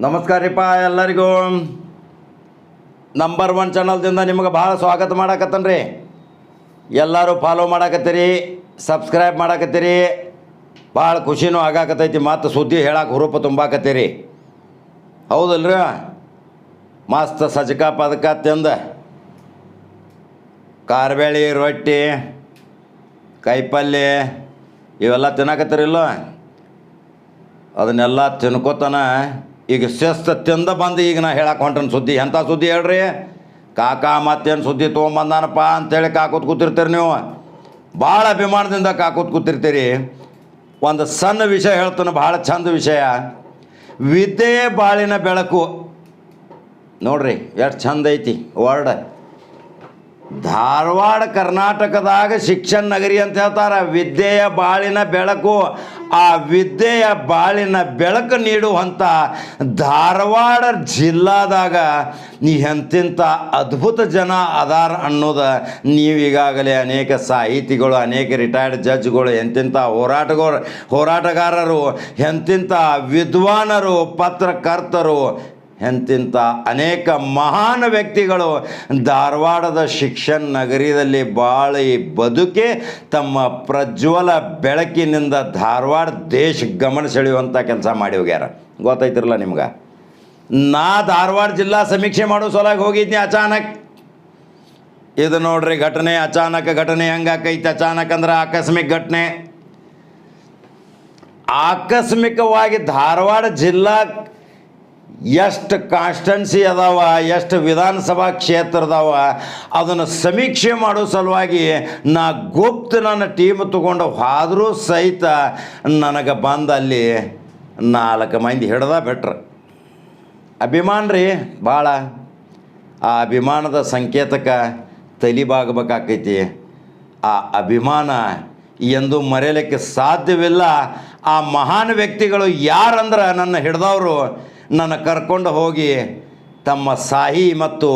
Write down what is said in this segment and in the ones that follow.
ನಮಸ್ಕಾರ ರೀಪ ಎಲ್ಲರಿಗೂ. Number one ಚಾನಲ್ದಿಂದ ನಿಮಗೆ ಭಾಳ ಸ್ವಾಗತ ಮಾಡಾಕತ್ತನ್ರಿ. ಎಲ್ಲರೂ ಫಾಲೋ ಮಾಡಾಕತ್ತೀರಿ ಸಬ್ಸ್ಕ್ರೈಬ್ ಮಾಡಾಕತ್ತೀರಿ. ಭಾಳ ಖುಷಿನೂ ಆಗಾಕತ್ತೈತಿ ಮತ್ತು ಸುದ್ದಿ ಹೇಳಕ್ಕೆ ಹುರುಪು ತುಂಬಾಕತ್ತೀರಿ. ಹೌದಲ್ರಿ? ಮಸ್ತ್ ಸಜ್ಕ ಪದಕ ತಿಂದ. ಕಾರ್ಬೇಳಿ, ರೊಟ್ಟಿ ಕೈಪಲ್ಯ ಇವೆಲ್ಲ ತಿನ್ನಕತ್ತೀರಿಲ್ಲ? ಅದನ್ನೆಲ್ಲ ತಿನ್ಕೋತಾನ ಈಗ ಶಸ್ತ ತಿಂದ ಬಂದು ಈಗ ನಾ ಹೇಳಕ್ಕೆ ಹೊಂಟನ ಸುದ್ದಿ. ಎಂಥ ಸುದ್ದಿ ಹೇಳ್ರಿ? ಕಾಕ ಮತ್ತೇನು ಸುದ್ದಿ ತೊಗೊಂಬಂದಾನಪ್ಪ ಅಂತೇಳಿ ಕಾಕೋತ್ ಕೂತಿರ್ತೀರಿ ನೀವು. ಭಾಳ ಅಭಿಮಾನದಿಂದ ಕಾಕೋತ್ ಕೂತಿರ್ತೀರಿ. ಒಂದು ಸಣ್ಣ ವಿಷಯ ಹೇಳ್ತಾನೆ, ಭಾಳ ಚಂದ ವಿಷಯ. ವಿದ್ಯೆ ಬಾಳಿನ ಬೆಳಕು. ನೋಡ್ರಿ, ಎಷ್ಟು ಚಂದ ಐತಿ ವರ್ಡ್. ಧಾರವಾಡ, ಕರ್ನಾಟಕದಾಗ ಶಿಕ್ಷಣ ನಗರಿ ಅಂತ ಹೇಳ್ತಾರೆ. ವಿದ್ಯೆಯ ಬಾಳಿನ ಬೆಳಕು. ಆ ವಿದ್ಯೆಯ ಬಾಳಿನ ಬೆಳಕು ನೀಡುವಂಥ ಧಾರವಾಡ ಜಿಲ್ಲಾದಾಗ ನೀ ಎಂತಿಂಥ ಅದ್ಭುತ ಜನ ಅದಾರ ಅನ್ನೋದು ನೀವೀಗಾಗಲೇ ಅನೇಕ ಸಾಹಿತಿಗಳು, ಅನೇಕ ರಿಟೈರ್ಡ್ ಜಡ್ಜ್ಗಳು ಎಂತಿಂಥ ಹೋರಾಟಗಾರ ಹೋರಾಟಗಾರರು ಎಂತಿಂಥ ವಿದ್ವಾನರು, ಪತ್ರಕರ್ತರು ಎಂತಿಂಥ ಅನೇಕ ಮಹಾನ್ ವ್ಯಕ್ತಿಗಳು ಧಾರವಾಡದ ಶಿಕ್ಷಣ ನಗರದಲ್ಲಿ ಬಾಳಿ ಬದುಕಿ ತಮ್ಮ ಪ್ರಜ್ವಲ ಬೆಳಕಿನಿಂದ ಧಾರವಾಡ ದೇಶ ಗಮನ ಸೆಳೆಯುವಂಥ ಕೆಲಸ ಮಾಡಿ ಹೋಗ್ಯಾರ. ಗೊತ್ತೈತಿರಲ್ಲ ನಿಮ್ಗೆ? ನಾ ಧಾರವಾಡ ಜಿಲ್ಲಾ ಸಮೀಕ್ಷೆ ಮಾಡೋ ಸಲಾಗಿ ಹೋಗಿದ್ನಿ ಅಚಾನಕ್. ಇದು ನೋಡ್ರಿ ಘಟನೆ, ಅಚಾನಕ್ ಘಟನೆ ಹೆಂಗಾಕೈತಿ ಅಚಾನಕ್ ಅಂದ್ರೆ ಆಕಸ್ಮಿಕ ಘಟನೆ. ಆಕಸ್ಮಿಕವಾಗಿ ಧಾರವಾಡ ಜಿಲ್ಲಾ ಎಷ್ಟು ಕಾನ್ಸ್ಟನ್ಸಿ ಅದಾವ, ಎಷ್ಟು ವಿಧಾನಸಭಾ ಕ್ಷೇತ್ರ ಅದಾವ ಅದನ್ನು ಸಮೀಕ್ಷೆ ಮಾಡೋ ಸಲುವಾಗಿ ನಾ ಗುಪ್ತ ನನ್ನ ಟೀಮ್ ತೊಗೊಂಡು ಹೋದರೂ ಸಹಿತ ನನಗೆ ಬಂದಲ್ಲಿ ನಾಲ್ಕು ಮಂದಿ ಹಿಡ್ದ ಬಿಟ್ರು. ಅಭಿಮಾನ ರೀ ಭಾಳ ಆ ಅಭಿಮಾನದ ಸಂಕೇತಕ ತಲಿಬಾಗಬೇಕಾಕೈತಿ ಆ ಅಭಿಮಾನ ಎಂದು ಮರೆಯಲಿಕ್ಕೆ ಸಾಧ್ಯವಿಲ್ಲ. ಆ ಮಹಾನ್ ವ್ಯಕ್ತಿಗಳು ಯಾರಂದ್ರೆ ನನ್ನ ಹಿಡ್ದವರು? ನನ್ನ ಕರ್ಕೊಂಡು ಹೋಗಿ ತಮ್ಮ ಸಾಯಿ ಮತ್ತು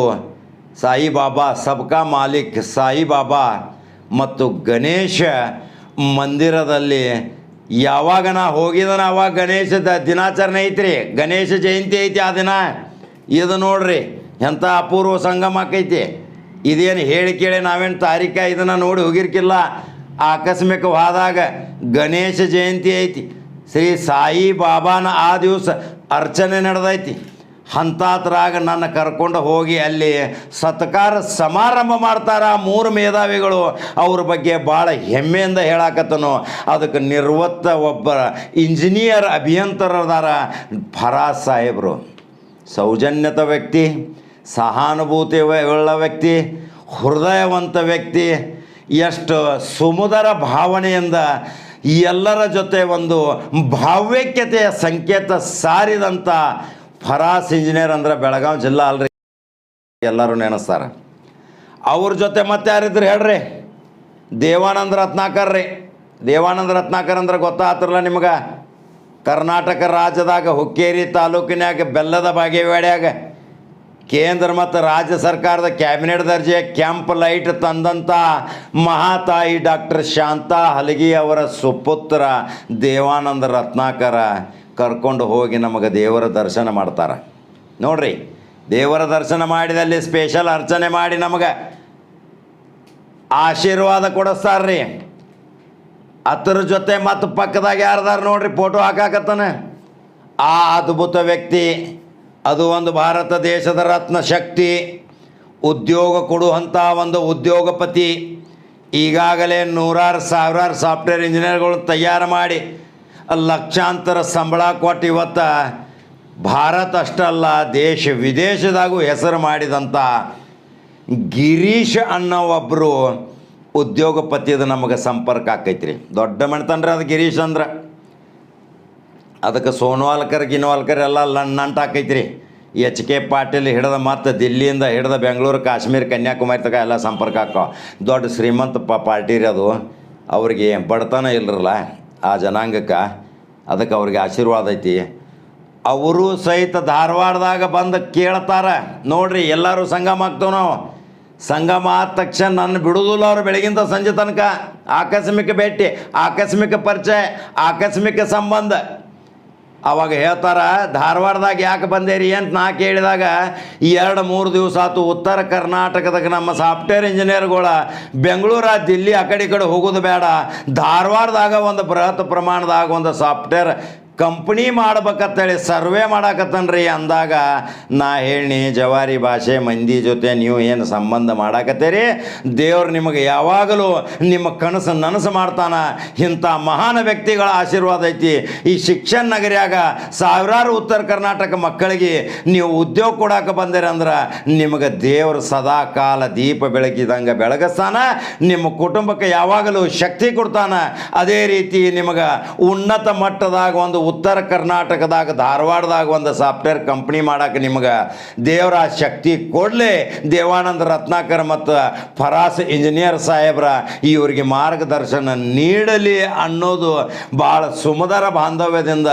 ಸಾಯಿಬಾಬಾ ಸಬ್ಕಾ ಮಾಲಿಕ್ ಸಾಯಿಬಾಬಾ ಮತ್ತು ಗಣೇಶ ಮಂದಿರದಲ್ಲಿ ಯಾವಾಗ ನಾ ಹೋಗಿದನ, ಅವಾಗ ಗಣೇಶದ ದಿನಾಚರಣೆ ಐತ್ರಿ. ಗಣೇಶ ಜಯಂತಿ ಐತಿ ಆ ದಿನ. ಇದು ನೋಡ್ರಿ, ಎಂಥ ಅಪೂರ್ವ ಸಂಗಮ ಆಕೈತಿ ಇದೇನು ಹೇಳಿ ಕೇಳಿ ನಾವೇನು ತಾರೀಕ ಇದನ್ನು ನೋಡಿ ಹೋಗಿರ್ಕಿಲ್ಲ. ಆಕಸ್ಮಿಕವಾದಾಗ ಗಣೇಶ ಜಯಂತಿ ಐತಿ. ಶ್ರೀ ಸಾಯಿ ಬಾಬಾನ ಆ ದಿವಸ ಅರ್ಚನೆ ನಡೆದೈತಿ. ಹಂತಾತ್ರಾಗ ನನ್ನ ಕರ್ಕೊಂಡು ಹೋಗಿ ಅಲ್ಲಿ ಸತ್ಕಾರ ಸಮಾರಂಭ ಮಾಡ್ತಾರೆ ಮೂರು ಮೇಧಾವಿಗಳು. ಅವ್ರ ಬಗ್ಗೆ ಭಾಳ ಹೆಮ್ಮೆಯಿಂದ ಹೇಳಾಕತ್ತನು. ಅದಕ್ಕೆ ನಿರ್ವತ್ತ ಒಬ್ಬ ಇಂಜಿನಿಯರ್ ಅಭಿಯಂತರದಾರ ಫರಾ ಸಾಹೇಬರು. ಸೌಜನ್ಯತ ವ್ಯಕ್ತಿ ಸಹಾನುಭೂತಿ ಉಳ್ಳ ವ್ಯಕ್ತಿ, ಹೃದಯವಂತ ವ್ಯಕ್ತಿ. ಎಷ್ಟು ಸುಮುದರ ಭಾವನೆಯಿಂದ ಎಲ್ಲರ ಜೊತೆ ಒಂದು ಭಾವ್ಯಕ್ಯತೆಯ ಸಂಕೇತ ಸಾರಿದಂಥ ಫರಾಸ್ ಇಂಜಿನಿಯರ್ ಅಂದ್ರೆ ಬೆಳಗಾವಿ ಜಿಲ್ಲಾ ಅಲ್ರಿ. ಎಲ್ಲರೂ ನೆನೆಸ್ತಾರ. ಅವ್ರ ಜೊತೆ ಮತ್ತೆ ಯಾರಿದ್ರು ಹೇಳ್ರಿ? ದೇವಾನಂದ ರತ್ನಾಕರ್ ರೀ. ದೇವಾನಂದ ರತ್ನಾಕರ್ ಅಂದ್ರೆ ಗೊತ್ತಾತ್ರಲ್ಲ ನಿಮ್ಗೆ? ಕರ್ನಾಟಕ ರಾಜ್ಯದಾಗ ಹುಕ್ಕೇರಿ ತಾಲೂಕಿನಾಗ ಬೆಲ್ಲದ ಬಾಗೇವಾಡ್ಯಾಗ ಕೇಂದ್ರ ಮತ್ತು ರಾಜ್ಯ ಸರ್ಕಾರದ ಕ್ಯಾಬಿನೆಟ್ ದರ್ಜೆಯ ಕ್ಯಾಂಪ್ ಲೈಟ್ ತಂದಂಥ ಮಹಾತಾಯಿ ಡಾಕ್ಟರ್ ಶಾಂತಾ ಹಲಗಿ ಅವರ ಸುಪುತ್ರ ದೇವಾನಂದ ರತ್ನಾಕರ ಕರ್ಕೊಂಡು ಹೋಗಿ ನಮಗೆ ದೇವರ ದರ್ಶನ ಮಾಡ್ತಾರೆ. ನೋಡ್ರಿ, ದೇವರ ದರ್ಶನ ಮಾಡಿದಲ್ಲಿ ಸ್ಪೆಷಲ್ ಅರ್ಚನೆ ಮಾಡಿ ನಮಗೆ ಆಶೀರ್ವಾದ ಕೊಡಿಸ್ತಾರ್ರಿ. ಅದ್ರ ಜೊತೆ ಮತ್ತು ಪಕ್ಕದಾಗ ಯಾರ್ದಾರ ನೋಡ್ರಿ, ಫೋಟೋ ಹಾಕಾಕತ್ತಾನೆ? ಆ ಅದ್ಭುತ ವ್ಯಕ್ತಿ ಅದು ಒಂದು ಭಾರತ ದೇಶದ ರತ್ನ ಶಕ್ತಿ. ಉದ್ಯೋಗ ಕೊಡುವಂಥ ಒಂದು ಉದ್ಯೋಗಪತಿ. ಈಗಾಗಲೇ ನೂರಾರು ಸಾವಿರಾರು ಸಾಫ್ಟ್ವೇರ್ ಇಂಜಿನಿಯರ್ಗಳು ತಯಾರು ಮಾಡಿ ಲಕ್ಷಾಂತರ ಸಂಬಳ ಕೊಟ್ಟು ಇವತ್ತು ಭಾರತ ಅಷ್ಟಲ್ಲ, ದೇಶ ವಿದೇಶದಾಗೂ ಹೆಸರು ಮಾಡಿದಂಥ ಗಿರೀಶ್ ಅನ್ನೋ ಒಬ್ಬರು ಉದ್ಯೋಗಪತಿಯದು ನಮಗೆ ಸಂಪರ್ಕ ಆಕೈತ್ರಿ. ದೊಡ್ಡ ಮಣ್ತನ್ರಿ ಅದು ಗಿರೀಶ್ ಅಂದ್ರೆ. ಅದಕ್ಕೆ ಸೋನ್ವಾಲ್ಕರ್ ಗಿನ್ವಾಲ್ಕರ್ ಎಲ್ಲ ನಂಟು ರೀ ಎಚ್ ಕೆ ಪಾಟೀಲ್ ಹಿಡಿದ ಮತ್ತು ದಿಲ್ಲಿಯಿಂದ ಹಿಡಿದ ಬೆಂಗಳೂರು, ಕಾಶ್ಮೀರ, ಕನ್ಯಾಕುಮಾರಿ ತಗ ಎಲ್ಲ ಸಂಪರ್ಕ ಹಾಕೋ. ದೊಡ್ಡ ಶ್ರೀಮಂತ ಪ ಪಾರ್ಟಿ ರೀ ಅದು. ಅವ್ರಿಗೆ ಬಡತನ ಇಲ್ಲರಲ್ಲ ಆ ಜನಾಂಗಕ್ಕೆ, ಅದಕ್ಕೆ ಅವ್ರಿಗೆ ಆಶೀರ್ವಾದ ಐತಿ. ಅವರು ಸಹಿತ ಧಾರವಾಡದಾಗ ಬಂದು ಕೇಳ್ತಾರೆ. ನೋಡ್ರಿ, ಎಲ್ಲರೂ ಸಂಗಮ ಆಗ್ತೇವೆ ನಾವು. ಸಂಗಮ ಆದ ತಕ್ಷಣ ನನ್ನ ಬಿಡುವುದಿಲ್ಲ ಅವ್ರು ಬೆಳಗಿಂದ ಸಂಜೆ ತನಕ. ಆಕಸ್ಮಿಕ ಭೇಟಿ, ಆಕಸ್ಮಿಕ ಪರಿಚಯ, ಆಕಸ್ಮಿಕ ಸಂಬಂಧ. ಅವಾಗ ಹೇಳ್ತಾರ, ಧಾರವಾಡದಾಗ ಯಾಕೆ ಬಂದೇರಿ? ಅಂತ ನಾ ಕೇಳಿದಾಗ ಎರಡು ಮೂರು ದಿವಸ ಆತು ಉತ್ತರ ಕರ್ನಾಟಕದಾಗ ನಮ್ಮ ಸಾಫ್ಟ್ವೇರ್ ಇಂಜಿನಿಯರ್ಗಳ ಬೆಂಗಳೂರ ದಿಲ್ಲಿ ಆ ಕಡೆ ಈ ಕಡೆ ಹೋಗೋದು ಬೇಡ. ಧಾರವಾಡದಾಗ ಒಂದು ಬೃಹತ್ ಪ್ರಮಾಣದಾಗ ಒಂದು ಸಾಫ್ಟ್ವೇರ್ ಕಂಪ್ನಿ ಮಾಡ್ಬೇಕತ್ತೇಳಿ ಸರ್ವೆ ಮಾಡಾಕತ್ತನ್ರಿ ಅಂದಾಗ ನಾ ಹೇಳಿ ಜವಾರಿ ಭಾಷೆ, ಮಂದಿ ಜೊತೆ ನೀವು ಏನು ಸಂಬಂಧ ಮಾಡಾಕತ್ತೀರಿ? ದೇವ್ರು ನಿಮಗೆ ಯಾವಾಗಲೂ ನಿಮ್ಮ ಕನಸು ನನಸು ಮಾಡ್ತಾನ. ಇಂಥ ಮಹಾನ್ ವ್ಯಕ್ತಿಗಳ ಆಶೀರ್ವಾದ ಐತಿ. ಈ ಶಿಕ್ಷಣ ನಗರಿಯಾಗ ಸಾವಿರಾರು ಉತ್ತರ ಕರ್ನಾಟಕ ಮಕ್ಕಳಿಗೆ ನೀವು ಉದ್ಯೋಗ ಕೊಡಾಕ ಬಂದಿರಿ ಅಂದ್ರೆ ನಿಮಗೆ ದೇವರು ಸದಾ ಕಾಲ ದೀಪ ಬೆಳಗಿದಂಗೆ ಬೆಳಗಿಸ್ತಾನ. ನಿಮ್ಮ ಕುಟುಂಬಕ್ಕೆ ಯಾವಾಗಲೂ ಶಕ್ತಿ ಕೊಡ್ತಾನ. ಅದೇ ರೀತಿ ನಿಮಗೆ ಉನ್ನತ ಮಟ್ಟದಾಗ ಒಂದು ಉತ್ತರ ಕರ್ನಾಟಕದಾಗ, ಧಾರವಾಡದಾಗ ಒಂದು ಸಾಫ್ಟ್ವೇರ್ ಕಂಪ್ನಿ ಮಾಡಕ್ಕೆ ನಿಮ್ಗೆ ದೇವರ ಶಕ್ತಿ ಕೊಡಲಿ. ದೇವಾನಂದ ರತ್ನಾಕರ್ ಮತ್ತು ಫರಾಸ್ ಇಂಜಿನಿಯರ್ ಸಾಹೇಬ್ರ ಇವರಿಗೆ ಮಾರ್ಗದರ್ಶನ ನೀಡಲಿ ಅನ್ನೋದು ಭಾಳ ಸುಮಧರ ಬಾಂಧವ್ಯದಿಂದ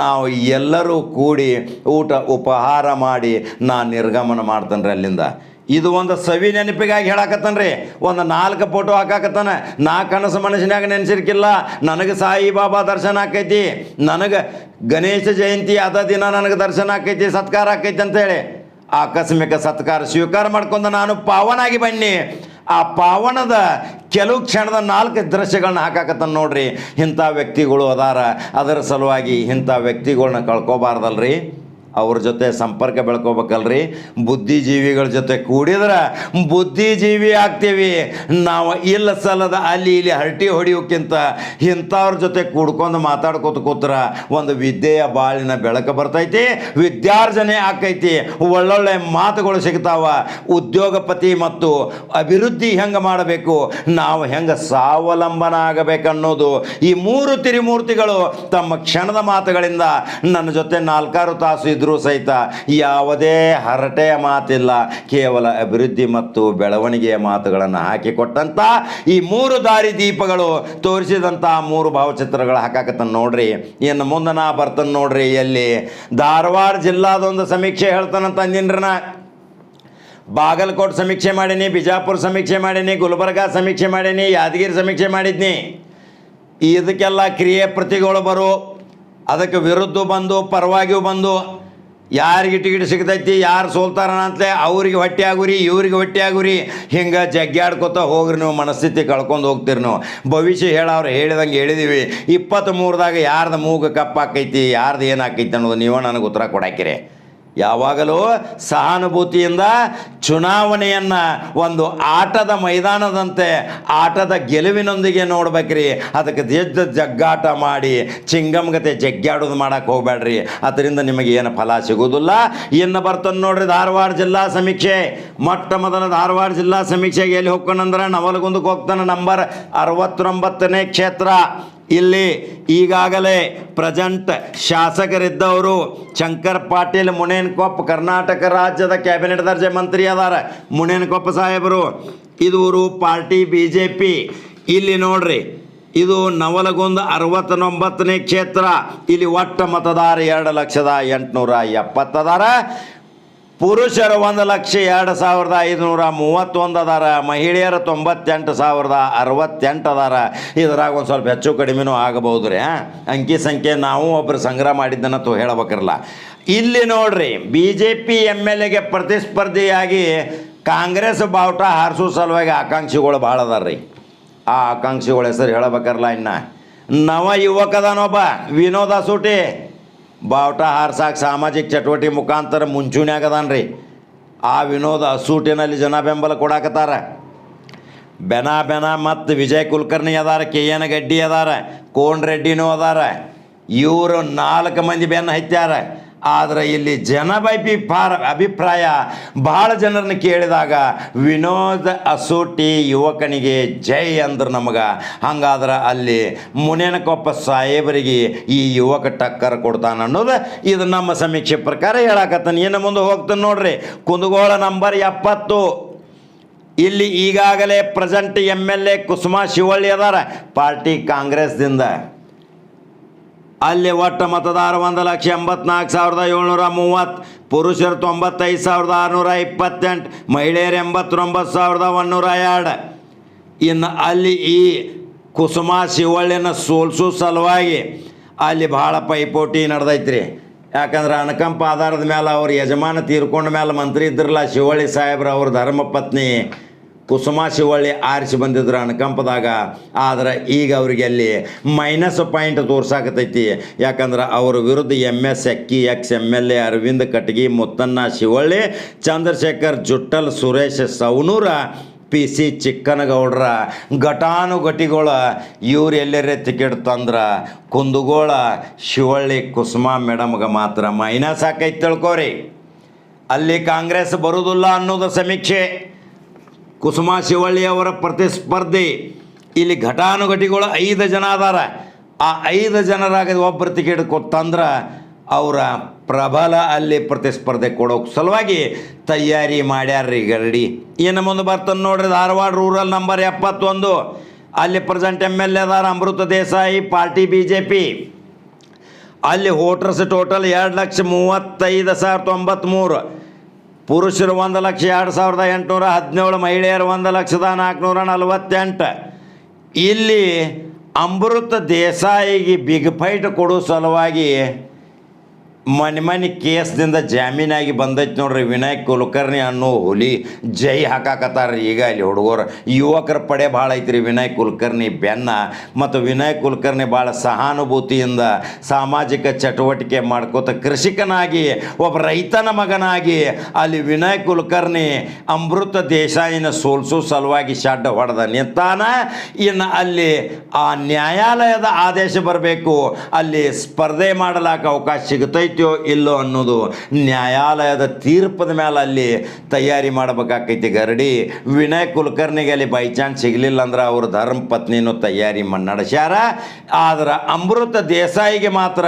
ನಾವು ಎಲ್ಲರೂ ಕೂಡಿ ಊಟ ಉಪಹಾರ ಮಾಡಿ ನಾ ನಿರ್ಗಮನ ಮಾಡ್ತೇನೆ ಅಲ್ಲಿಂದ. ಇದು ಒಂದು ಸವಿ ನೆನಪಿಗಾಗಿ ಹೇಳಾಕತ್ತನ್ರಿ. ಒಂದು ನಾಲ್ಕು ಫೋಟೋ ಹಾಕಾಕತ್ತಾನ. ನಾ ಕನಸು ಮನಸ್ಸಿನಾಗ ನೆನೆಸಿರ್ಕಿಲ್ಲ. ನನಗೆ ಸಾಯಿಬಾಬಾ ದರ್ಶನ ಆಕೈತಿ. ನನಗೆ ಗಣೇಶ ಜಯಂತಿ ಅದ ದಿನ ನನಗೆ ದರ್ಶನ ಆಕೈತಿ, ಸತ್ಕಾರ ಆಕೈತಿ ಅಂತೇಳಿ. ಆಕಸ್ಮಿಕ ಸತ್ಕಾರ ಸ್ವೀಕಾರ ಮಾಡ್ಕೊಂಡು ನಾನು ಪಾವನಾಗಿ ಬನ್ನಿ. ಆ ಪಾವನದ ಕೆಲವು ಕ್ಷಣದ ನಾಲ್ಕು ದೃಶ್ಯಗಳನ್ನ ಹಾಕಾಕತ್ತಾನ ನೋಡ್ರಿ. ಇಂಥ ವ್ಯಕ್ತಿಗಳು ಅದಾರ. ಅದರ ಸಲುವಾಗಿ ಇಂಥ ವ್ಯಕ್ತಿಗಳನ್ನ ಕಳ್ಕೊಬಾರ್ದಲ್ರಿ. ಅವ್ರ ಜೊತೆ ಸಂಪರ್ಕ ಬೆಳ್ಕೊಬೇಕಲ್ರಿ? ಬುದ್ಧಿಜೀವಿಗಳ ಜೊತೆ ಕೂಡಿದ್ರೆ ಬುದ್ಧಿಜೀವಿ ಆಗ್ತೀವಿ. ನಾವು ಇಲ್ಲ ಸಲ್ಲದ ಅಲ್ಲಿ ಇಲ್ಲಿ ಹರಟಿ ಹೊಡಿಯೋಕ್ಕಿಂತ ಇಂಥವ್ರ ಜೊತೆ ಕೂಡ್ಕೊಂಡು ಮಾತಾಡ್ಕೋತ ಕೂತ್ರ ಒಂದು ವಿದ್ಯೆಯ ಬಾಳಿನ ಬೆಳಕು ಬರ್ತೈತಿ, ವಿದ್ಯಾರ್ಜನೆ ಆಕೈತಿ ಒಳ್ಳೊಳ್ಳೆ ಮಾತುಗಳು ಸಿಗ್ತಾವ, ಉದ್ಯೋಗಪತಿ ಮತ್ತು ಅಭಿವೃದ್ಧಿ ಹೆಂಗೆ ಮಾಡಬೇಕು, ನಾವು ಹೆಂಗೆ ಸ್ವಾವಲಂಬನ ಆಗಬೇಕನ್ನೋದು ಈ ಮೂರು ತಿರಿಮೂರ್ತಿಗಳು ತಮ್ಮ ಕ್ಷಣದ ಮಾತುಗಳಿಂದ ನನ್ನ ಜೊತೆ ನಾಲ್ಕಾರು ತಾಸು ಇದ್ರೂ ಸಹಿತ ಯಾವುದೇ ಹರಟೆಯ ಮಾತಿಲ್ಲ. ಕೇವಲ ಅಭಿವೃದ್ಧಿ ಮತ್ತು ಬೆಳವಣಿಗೆಯ ಮಾತುಗಳನ್ನು ಹಾಕಿಕೊಟ್ಟಂಥ ಈ ಮೂರು ದಾರಿ ದೀಪಗಳು ತೋರಿಸಿದಂಥ ಮೂರು ಭಾವಚಿತ್ರಗಳು ಹಾಕಾಕತ್ತ ನೋಡ್ರಿ. ಇನ್ನು ಮುಂದೆ ನಾ ಬರ್ತಾನೆ ನೋಡ್ರಿ ಎಲ್ಲಿ ಧಾರವಾಡ ಜಿಲ್ಲಾದೊಂದು ಸಮೀಕ್ಷೆ ಹೇಳ್ತಾನಂತ ಅಂದಿನ್ರಿ ನಾ ಬಾಗಲಕೋಟ್ ಸಮೀಕ್ಷೆ ಮಾಡೀನಿ, ಬಿಜಾಪುರ ಸಮೀಕ್ಷೆ ಮಾಡೀನಿ, ಗುಲ್ಬರ್ಗ ಸಮೀಕ್ಷೆ ಮಾಡೀನಿ, ಯಾದಗಿರಿ ಸಮೀಕ್ಷೆ ಮಾಡಿದ್ನಿ. ಇದಕ್ಕೆಲ್ಲ ಕ್ರಿಯೆ ಪ್ರತಿಗಳು ಬರು. ಅದಕ್ಕೆ ವಿರುದ್ಧ ಬಂದು, ಪರವಾಗಿಯೂ ಬಂದು ಯಾರಿಗೆ ಟಿಕೆಟ್ ಸಿಗ್ತೈತಿ, ಯಾರು ಸೋಲ್ತಾರನ ಅಂತಲೇ ಅವ್ರಿಗೆ ಹೊಟ್ಟೆ ಆಗುರಿ, ಇವ್ರಿಗೆ ಹೊಟ್ಟೆ ಆಗುರಿ. ಹಿಂಗೆ ಜಗ್ಗಾಡ್ಕೊತ ಹೋಗ್ರಿ ನೀವು, ಮನಸ್ಥಿತಿ ಕಳ್ಕೊಂಡು ಹೋಗ್ತೀರಿ ನೀವು. ಭವಿಷ್ಯ ಹೇಳವ್ರು ಹೇಳಿದಂಗೆ ಹೇಳಿದೀವಿ. ಇಪ್ಪತ್ತ್ಮೂರದಾಗ ಯಾರ್ದು ಮೂಗು ಕಪ್ಪಾಕೈತಿ, ಯಾರ್ದು ಏನಾಕೈತಿ ಅನ್ನೋದು ನೀವು ನನಗೆ ಉತ್ತರ ಕೊಡಾಕಿರಿ. ಯಾವಾಗಲೂ ಸಹಾನುಭೂತಿಯಿಂದ ಚುನಾವಣೆಯನ್ನು ಒಂದು ಆಟದ ಮೈದಾನದಂತೆ, ಆಟದ ಗೆಲುವಿನೊಂದಿಗೆ ನೋಡ್ಬೇಕ್ರಿ. ಅದಕ್ಕೆ ದೇಶದ ಜಗ್ಗಾಟ ಮಾಡಿ ಚಿಂಗಮ್ಗತೆ ಜಗ್ಗಾಡೋದು ಮಾಡಕ್ಕೆ ಹೋಗ್ಬೇಡ್ರಿ ಅದರಿಂದ ನಿಮಗೆ ಏನು ಫಲ ಸಿಗುವುದಿಲ್ಲ. ಇನ್ನು ಬರ್ತಾನೆ ನೋಡ್ರಿ ಧಾರವಾಡ ಜಿಲ್ಲಾ ಸಮೀಕ್ಷೆ. ಮೊಟ್ಟ ಮೊದಲ ಧಾರವಾಡ ಜಿಲ್ಲಾ ಸಮೀಕ್ಷೆಗೆ ಎಲ್ಲಿ ಹೋಗ್ಕೊಂಡಂದ್ರೆ ನವಲಗುಂದಕ್ಕೆ ಹೋಗ್ತಾನೆ ನಂಬರ್ ಅರವತ್ತೊಂಬತ್ತನೇ ಕ್ಷೇತ್ರ. ಇಲ್ಲಿ ಈಗಾಗಲೇ ಪ್ರಜೆಂಟ್ ಶಾಸಕರಿದ್ದವರು ಶಂಕರ್ ಪಾಟೀಲ್, ಮುನೇನ್ಕೊಪ್ಪ ಕರ್ನಾಟಕ ರಾಜ್ಯದ ಕ್ಯಾಬಿನೆಟ್ ದರ್ಜೆ ಮಂತ್ರಿ ಅದಾರ ಮುನೇನ್ಕೊಪ್ಪ ಸಾಹೇಬರು, ಇದೂರು ಪಾರ್ಟಿ ಬಿ ಜೆ ಪಿ ಇಲ್ಲಿ ನೋಡ್ರಿ, ಇದು ನವಲಗುಂದ ಅರವತ್ತೊಂಬತ್ತನೇ ಕ್ಷೇತ್ರ. ಇಲ್ಲಿ ಒಟ್ಟು ಮತದಾರ ಎರಡು ಲಕ್ಷದ ಎಂಟುನೂರ ಎಪ್ಪತ್ತದಾರ. ಪುರುಷರು ಒಂದು ಲಕ್ಷ ಎರಡು ಸಾವಿರದ ಐದುನೂರ ಮೂವತ್ತೊಂದು ಅದಾರ, ಮಹಿಳೆಯರು ತೊಂಬತ್ತೆಂಟು ಸಾವಿರದ ಅರವತ್ತೆಂಟು ಅದಾರ. ಇದ್ರಾಗ ಒಂದು ಸ್ವಲ್ಪ ಹೆಚ್ಚು ಕಡಿಮೆನೂ ಆಗಬಹುದು ರೀ ಅಂಕಿ ಸಂಖ್ಯೆ ನಾವು ಒಬ್ಬರು ಸಂಗ್ರಹ ಮಾಡಿದ್ದನ್ನು ತು ಹೇಳಬೇಕಿರಲ್ಲ. ಇಲ್ಲಿ ನೋಡ್ರಿ B J P M L ಎಗೆ ಪ್ರತಿಸ್ಪರ್ಧಿಯಾಗಿ ಕಾಂಗ್ರೆಸ್ ಬಾವುಟ ಹಾರಿಸೋ ಸಲುವಾಗಿ ಆಕಾಂಕ್ಷಿಗಳು ಭಾಳ ಅದಾರ ಆ ಆಕಾಂಕ್ಷಿಗಳ ಹೆಸರು ಹೇಳಬೇಕಲ್ಲ ಇನ್ನು. ನವ ಯುವಕದನೊಬ್ಬ, ವಿನೋದ ಸೂಟಿ. ಬಾವುಟ ಹಾರ್ಸಾಕ ಸಾಮಾಜಿಕ ಚಟುವಟಿಕೆ ಮುಖಾಂತರ ಮುಂಚೂಣಿಯಾಗ ಅದಾನ ರೀ ಆ ವಿನೋದ ಅಸೂಟಿನಲ್ಲಿ ಜನ ಬೆಂಬಲ ಕೊಡಾಕತ್ತಾರ. ಬೆನ ಬೆನ ಮತ್ತು ವಿಜಯ್ ಕುಲಕರ್ಣಿ ಅದಾರ, ಕೆ ಎನ್ ಗಡ್ಡಿ ಅದಾರ, ಕೋನ್ ರೆಡ್ಡಿನೂ ಅದಾರ. ಇವರು ನಾಲ್ಕು ಮಂದಿ ಬೆನ್ನ ಹತ್ಯಾರ. ಆದರೆ ಇಲ್ಲಿ ಜನ ಅಭಿಪ್ರಾಯ ಅಭಿಪ್ರಾಯ ಬಹಳ ಜನರನ್ನ ಕೇಳಿದಾಗ ವಿನೋದ್ ಅಸೂಟಿ ಯುವಕನಿಗೆ ಜೈ ಅಂದ್ರೆ ನಮಗೆ. ಹಂಗಾದ್ರೆ ಅಲ್ಲಿ ಮುನೇನಕೊಪ್ಪ ಸಾಹೇಬರಿಗೆ ಈ ಯುವಕ ಟಕ್ಕರ್ ಕೊಡ್ತಾನೆ ಅನ್ನೋದು ಇದು ನಮ್ಮ ಸಮೀಕ್ಷೆ ಪ್ರಕಾರ ಹೇಳಾಕತ್ತಾನೆ. ಏನು ಮುಂದೆ ಹೋಗ್ತಾನೆ ನೋಡ್ರಿ. ಕುಂದಗೋಳ ನಂಬರ್ ಎಪ್ಪತ್ತು. ಇಲ್ಲಿ ಈಗಾಗಲೇ present M L A Kusuma Shivalli ಅದಾರ. ಪಾರ್ಟಿ ಕಾಂಗ್ರೆಸ್ದಿಂದ. ಅಲ್ಲಿ ಒಟ್ಟು ಮತದಾರ ಒಂದು ಲಕ್ಷ ಎಂಬತ್ನಾಲ್ಕು ಸಾವಿರದ ಏಳ್ನೂರ ಮೂವತ್ತು, ಪುರುಷರು ತೊಂಬತ್ತೈದು ಸಾವಿರದ ಆರುನೂರ ಇಪ್ಪತ್ತೆಂಟು, ಮಹಿಳೆಯರು ಎಂಬತ್ತೊಂಬತ್ತು ಸಾವಿರದ ಒನ್ನೂರ ಎರಡು. ಇನ್ನು ಅಲ್ಲಿ ಈ ಕುಸುಮಾ ಶಿವಳ್ಳಿನ ಸೋಲ್ಸೋ ಸಲುವಾಗಿ ಅಲ್ಲಿ ಭಾಳ ಪೈಪೋಟಿ ನಡೆದೈತ್ರಿ. ಯಾಕಂದ್ರೆ ಅನುಕಂಪ ಆಧಾರದ ಮೇಲೆ ಅವ್ರ ಯಜಮಾನ ತೀರ್ಕೊಂಡ ಮೇಲೆ ಮಂತ್ರಿ ಇದ್ರಲ್ಲ ಶಿವಳ್ಳಿ ಸಾಹೇಬ್ರ ಅವ್ರ ಧರ್ಮಪತ್ನಿ. ಕುಸುಮ ಶಿವಳ್ಳಿ ಆರಿಸಿ ಬಂದಿದ್ರು ಅನುಕಂಪದಾಗ ಆದ್ರೆ ಈಗ ಅವ್ರಿಗೆ ಅಲ್ಲಿ ಮೈನಸ್ ಪಾಯಿಂಟ್ ತೋರ್ಸಾಕತೈತಿ. ಯಾಕಂದ್ರೆ ಅವ್ರ ವಿರುದ್ಧ M S ಎಕ್ಕಿ ex M L A Arvind Katagi, Muttanna Shivalli, Chandrashekhar Juttal, Suresh Savanur P C Chikkanagoudar, ಘಟಾನುಘಟಿಗಳ ಇವ್ರು ಎಲ್ಲರೇ ಟಿಕೆಟ್ ತಂದ್ರೆ ಕುಂದುಗೋಳ, ಶಿವಳ್ಳಿ, ಕುಸುಮಾ ಮೇಡಮ್ಗೆ ಮಾತ್ರ ಮೈನಸ್ ಹಾಕೈತಿ ತಿಳ್ಕೋರಿ. ಅಲ್ಲಿ ಕಾಂಗ್ರೆಸ್ ಬರುವುದಿಲ್ಲ ಅನ್ನೋದು ಸಮೀಕ್ಷೆ. ಕುಸುಮ ಶಿವಳ್ಳಿ ಅವರ ಪ್ರತಿಸ್ಪರ್ಧಿ ಇಲ್ಲಿ ಘಟಾನುಘಟಿಗಳು ಐದು ಜನ ಅದಾರ. ಆ ಐದು ಜನರಾಗ ಒಬ್ಬರು ಟಿಕೆಟ್ ಕೊತ್ತಂದ್ರೆ ಅವರ ಪ್ರಬಲ ಅಲ್ಲಿ ಪ್ರತಿಸ್ಪರ್ಧೆ ಕೊಡೋಕೆ ಸಲುವಾಗಿ ತಯಾರಿ ಮಾಡ್ಯಾರ್ರಿ ಗರಡಿ ಏನು ಮುಂದೆ ಬರ್ತಾನೆ ನೋಡ್ರಿ, ಧಾರವಾಡ ರೂರಲ್ ನಂಬರ್ ಎಪ್ಪತ್ತೊಂದು. ಅಲ್ಲಿ ಪ್ರೆಸೆಂಟ್ ಎಂ ಎಲ್ ಎ ಅದಾರ Amrutha Desai, party B J P ಅಲ್ಲಿ ವೋಟರ್ಸ್ ಟೋಟಲ್ ಎರಡು ಲಕ್ಷ ಮೂವತ್ತೈದು ಸಾವಿರ ತೊಂಬತ್ತ್ಮೂರು ಪುರುಷರು ಒಂದು ಲಕ್ಷ ಎರಡು ಸಾವಿರದ ಎಂಟುನೂರ ಹದಿನೇಳು, ಮಹಿಳೆಯರು ಒಂದು ಲಕ್ಷದ ನಾಲ್ಕುನೂರ ನಲವತ್ತೆಂಟು. ಇಲ್ಲಿ ಅಮೃತ ದೇಸಾಯಿಗೆ ಬಿಗ್ ಫೈಟ್ ಕೊಡೋ ಸಲುವಾಗಿ ಮನೆ ಮನೆ ಕೇಸ್ದಿಂದ ಜಾಮೀನಾಗಿ ಬಂದೈತೆ ನೋಡ್ರಿ. ವಿನಯ್ ಕುಲಕರ್ಣಿ ಅನ್ನೋ ಹುಲಿ ಜೈ ಹಾಕಾಕತ್ತಾರ್ರಿ ಈಗ ಇಲ್ಲಿ ಹುಡುಗರು. ಯುವಕರ ಪಡೆ ಭಾಳ ಐತ್ರಿ ವಿನಯ್ ಕುಲಕರ್ಣಿ ಬೆನ್ನ. ಮತ್ತು ವಿನಯ್ ಕುಲಕರ್ಣಿ ಭಾಳ ಸಹಾನುಭೂತಿಯಿಂದ ಸಾಮಾಜಿಕ ಚಟುವಟಿಕೆ ಮಾಡ್ಕೋತ ಕೃಷಿಕನಾಗಿ, ಒಬ್ಬ ರೈತನ ಮಗನಾಗಿ ಅಲ್ಲಿ ವಿನಯ್ ಕುಲಕರ್ಣಿ ಅಮೃತ ದೇಶಾಯಿನ ಸೋಲ್ಸೋ ಸಲುವಾಗಿ ಶಡ್ಡ ಹೊಡೆದ ನಿಂತಾನ. ಇನ್ನು ಅಲ್ಲಿ ಆ ನ್ಯಾಯಾಲಯದ ಆದೇಶ ಬರಬೇಕು. ಅಲ್ಲಿ ಸ್ಪರ್ಧೆ ಮಾಡಲಾಕ ಅವಕಾಶ ಸಿಗುತ್ತೈತೋ ಇಲ್ಲೋ ಅನ್ನೋದು ನ್ಯಾಯಾಲಯದ ತೀರ್ಪದ ಮೇಲೆ ಅಲ್ಲಿ ತಯಾರಿ ಮಾಡಬೇಕಾಕೈತಿ ಗರಡಿ. ವಿನಯ್ ಕುಲಕರ್ಣಿಗೆ ಅಲ್ಲಿ ಬೈ ಚಾನ್ಸ್ ಸಿಗಲಿಲ್ಲ ಅಂದ್ರೆ ಅವ್ರ ಧರ್ಮ ಪತ್ನಿನೂ ತಯಾರಿ ನಡೆಸ್ಯಾರ. ಆದ್ರೆ ಅಮೃತ ದೇಸಾಯಿಗೆ ಮಾತ್ರ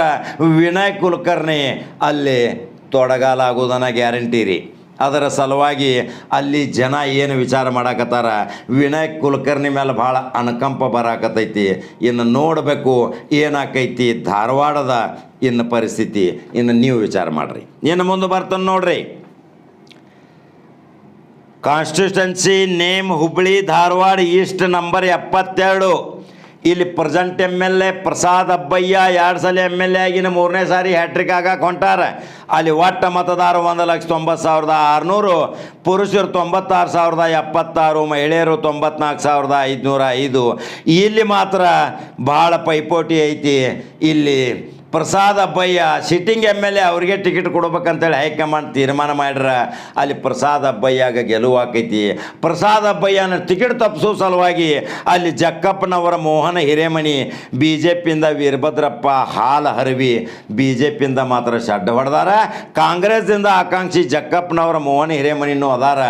ವಿನಯ್ ಕುಲಕರ್ಣಿ ಅಲ್ಲಿ ತೊಡಗಾಲಾಗೋದನ್ನ ಗ್ಯಾರಂಟಿ ರೀ. ಅದರ ಸಲುವಾಗಿ ಅಲ್ಲಿ ಜನ ಏನು ವಿಚಾರ ಮಾಡಾಕತ್ತಾರ? ವಿನಯ್ ಕುಲಕರ್ಣಿ ಮೇಲೆ ಭಾಳ ಅನುಕಂಪ ಬರಾಕತೈತಿ ಇನ್ನು ನೋಡಬೇಕು ಏನಾಕೈತಿ ಧಾರವಾಡದ ಇನ್ನು ಪರಿಸ್ಥಿತಿ. ಇನ್ನು ನೀವು ವಿಚಾರ ಮಾಡಿರಿ. ಇನ್ನು ಮುಂದೆ ಬರ್ತಾನೆ ನೋಡ್ರಿ. Constituency name Hubballi Dharwad east number ಎಪ್ಪತ್ತೆರಡು. ಇಲ್ಲಿ present M L A Prasad Abbayya ಎರಡು ಸಲ ಎಂ ಎಲ್ ಎ ಆಗಿನ ಮೂರನೇ ಸಾರಿ ಹ್ಯಾಟ್ರಿಕ್ ಆಗಕ್ಕೆ ಹೊಂಟಾರ. ಅಲ್ಲಿ ಒಟ್ಟ ಮತದಾರ ಒಂದು ಲಕ್ಷ ತೊಂಬತ್ತು ಸಾವಿರದ ಆರುನೂರು, ಪುರುಷರು ತೊಂಬತ್ತಾರು ಸಾವಿರದ ಎಪ್ಪತ್ತಾರು, ಮಹಿಳೆಯರು ತೊಂಬತ್ನಾಲ್ಕು ಸಾವಿರದ ಐದುನೂರ ಐದು. ಇಲ್ಲಿ ಮಾತ್ರ ಭಾಳ ಪೈಪೋಟಿ ಐತಿ. ಇಲ್ಲಿ Prasad Abbayya sitting M L A ಅವ್ರಿಗೆ ಟಿಕೆಟ್ ಕೊಡ್ಬೇಕಂತೇಳಿ ಹೈಕಮಾಂಡ್ ತೀರ್ಮಾನ ಮಾಡ್ರ. ಅಲ್ಲಿ ಪ್ರಸಾದ್ ಅಬ್ಬಯ್ಯಾಗ ಗೆಲುವು ಆಕೈತಿ. ಪ್ರಸಾದ್ ಅಬ್ಬಯ್ಯನ ಟಿಕೆಟ್ ತಪ್ಪಿಸೋ ಸಲುವಾಗಿ ಅಲ್ಲಿ ಜಕ್ಕಪ್ಪನವರ ಮೋಹನ ಹಿರೇಮಣಿ ಬಿ ಜೆ ಪಿಯಿಂದ Veerabhadrappa Halaharavi B J ಪಿಯಿಂದ ಮಾತ್ರ ಶಡ್ಡ ಹೊಡೆದಾರ. ಕಾಂಗ್ರೆಸ್ದಿಂದ ಆಕಾಂಕ್ಷಿ ಜಕ್ಕಪ್ಪನವರ ಮೋಹನ ಹಿರೇಮಣಿನೂ ಅದಾರ.